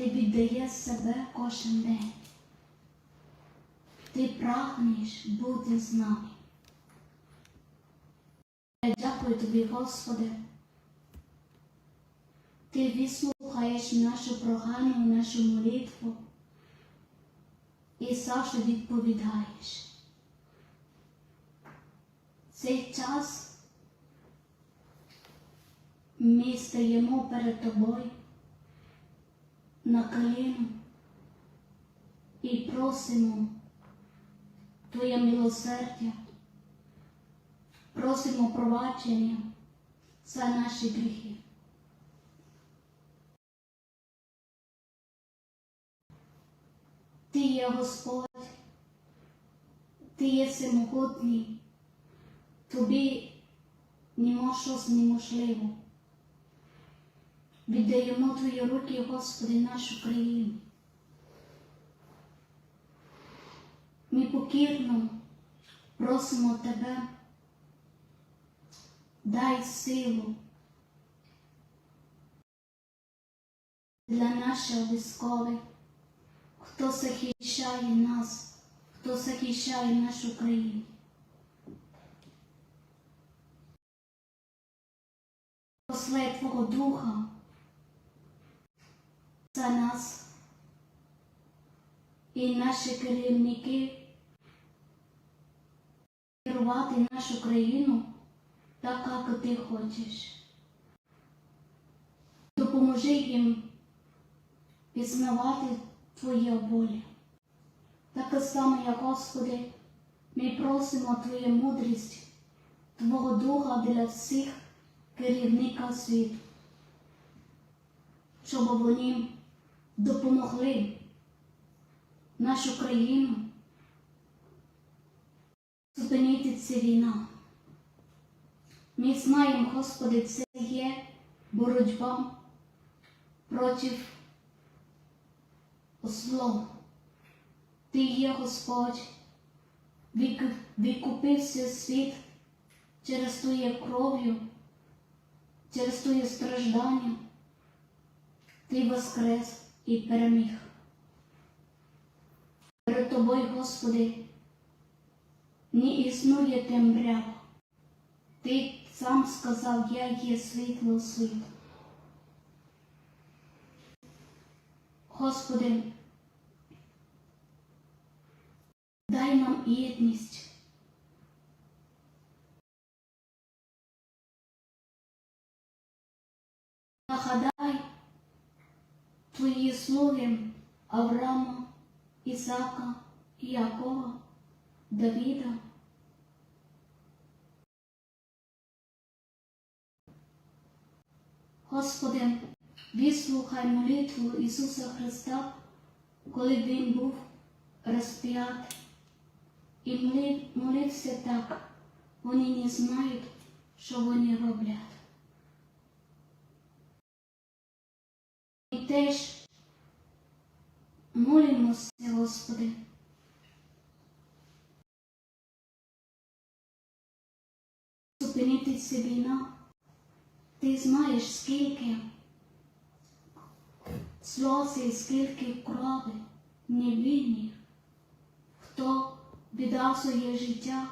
ти віддаєш себе кожен день. Ти прагнеш бути з нами. Я дякую тобі, Господи. Ти вислухаєш нашу прогану, нашу молитву і завжди відповідаєш. Цей час ми стаємо перед тобою на коліну і просимо Твоє милосердя, просимо пробачення за наші гріхи. Ти є Господь, Ти є всемогутній, тобі нема щось неможливо. Віддаємо Твої руки, Господи, нашу країну. Ми покірно просимо Тебе, дай силу для наших військових, хто захищає нас, хто захищає нашу країну. Посли Твого Духа за нас і наші керівники керувати нашу країну так, як ти хочеш. Допоможи їм пізнавати Твоє волі. Так само, як Господи, ми просимо Твою мудрість, Твого Духа для всіх керівника світу, щоб вони допомогли нашу країну зупинити цю війна. Ми знаємо, Господи, це є боротьба проти зло. Ти є Господь, вик- викупився світ через Твоє кров'ю, через Твоє страждання. Ти воскрес і переміг. Перед тобою, Господи, не існує темрява. Ти сам сказав, я є світло світу. Господи, дай нам єдність. Нагадай Твої слуги Авраама, Ісака, Якова, Давіда. Господи, вислухай молитву Ісуса Христа, коли Він був розп'ят і молився так, вони не знають, що вони роблять. І теж молимося, Господи. Зупинитися війна. Ти знаєш, скільки сльози, скільки крови невинних, хто віддав своє життя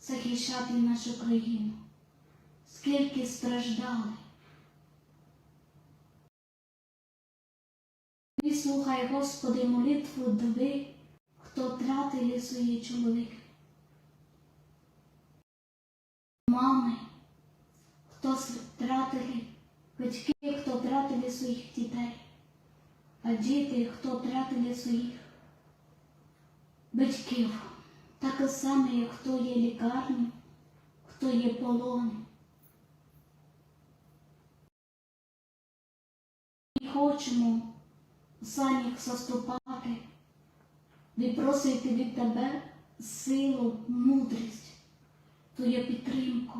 захищати нашу країну, скільки страждали. Вислухай, Господи, молитву дови, хто втратили свої чоловіки. Мами, хто втратили батьки, хто втратили своїх дітей, а діти, хто втратили своїх батьків, так само, як хто є лікарні, хто є полони. Ми хочемо них заступати, випросити від тебе силу, мудрість, твою підтримку.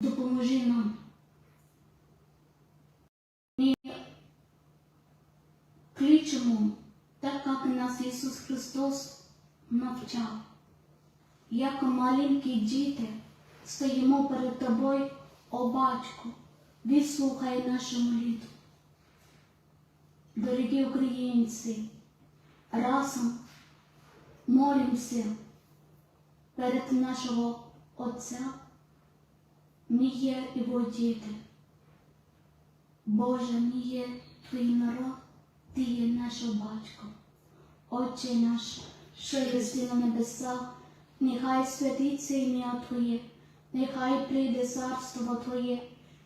Допоможи нам. Ми кличемо, так як нас Ісус Христос навчав. Як маленькі діти стоїмо перед тобою, о батьку, вислухай нашу молитву. Дорогі українці, разом молимося перед нашого Отця, ми є його діти. Боже, ми є твій народ, ти є наш батько. Отче наш, що єси на небесах, нехай святиться ім'я Твоє, нехай прийде царство Твоє,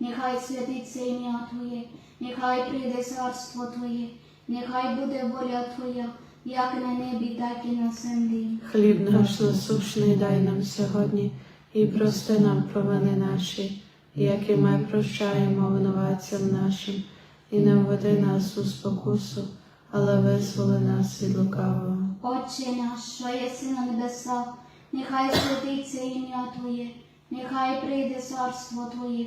нехай святиться ім'я Твоє, нехай прийде царство Твоє, нехай буде воля Твоя, як на небі, так і на землі. Хліб наш насущний дай нам сьогодні, і прости нам провини наші, як і ми прощаємо винуватцям нашим, і не введи нас у спокусу, але визволи нас від лукавого. Отче наш, що єси на небесах, нехай святиться ім'я Твоє, нехай прийде царство Твоє,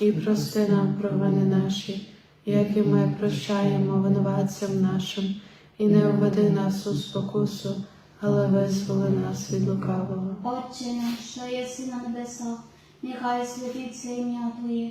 і прости нам провини наші, як і ми прощаємо винуватцям нашим, і не введи нас у спокусу, але визволи нас від лукавого. Отче наш, що єси на небесах, нехай святиться ім'я Твоє,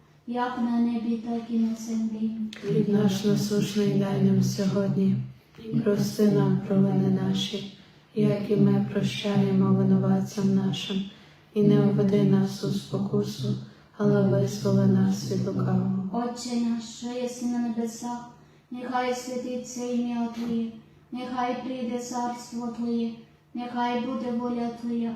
як на небі, так і на землі. Хліб наш насущний дай нам сьогодні, прости нам провини наші, як і ми прощаємо винуватцям нашим, і не введи нас у спокусу, але визволи нас від лукавого. Отче наш, що єси на небесах, нехай святиться ім'я Твоє, нехай прийде царство Твоє, нехай буде воля Твоя,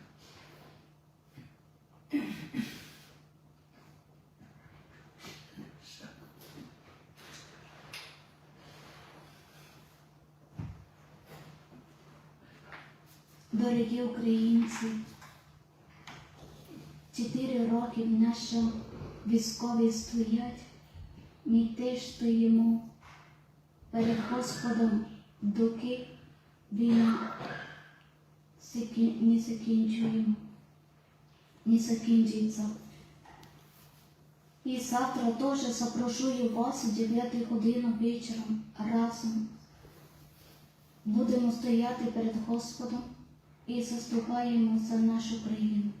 Дорогі українці, чотири роки наші військові стоять, ми теж стоїмо перед Господом, доки війна не закінчуємо, не закінчиться. І завтра теж запрошую вас о 9 годину вечором разом. Будемо стояти перед Господом і заступаємо за нашу країну.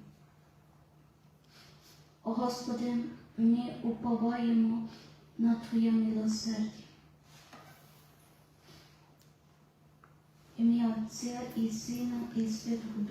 О Господи, ми уповаємо на Твоє милосердя. Ім'я Отця і Сина і Святого Духа.